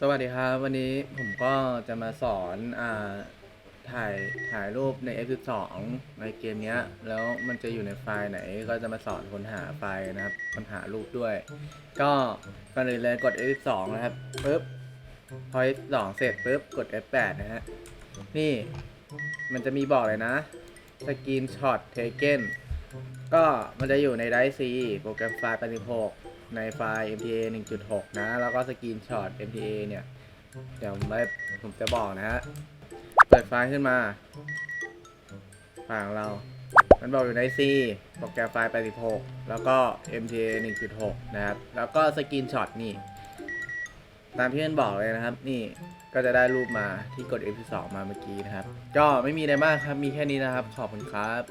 สวัสดีครับ วันนี้ผมก็จะมาสอนอ่าถ่ายถ่ายรูปใน F12 ในเกมเนี้ย แล้วมันจะอยู่ในไฟล์ไหนก็จะมาสอนค้นหาไฟล์นะครับค้นหารูปด้วย ก็ก่อนอื่นเลยกด F12 นะครับปุ๊บพอ F12 เสร็จปุ๊บกด F8 นะฮะนี่มันจะมีบอกเลยนะสกรีนช็อตเทเกนก็มันจะอยู่ในไดซีโปรแกรมไฟล์86 ในไฟล์ MTA 1.6 นะ แล้วก็สกรีนช็อต MTA เนี่ย เดี๋ยวผมไปผมจะบอกนะฮะ เปิดไฟล์ขึ้นมาไฟล์ของเรา มันบอกอยู่ใน C โปรแกรมไฟล์ 86 แล้วก็ MTA 1.6 นะครับ แล้วก็สกรีนช็อตนี่ ตามที่มันบอกเลยนะครับ นี่ก็จะได้รูปมาที่กด F2 มาเมื่อกี้นะครับ ก็ไม่มีอะไรมากครับ มีแค่นี้นะครับ ขอบคุณครับ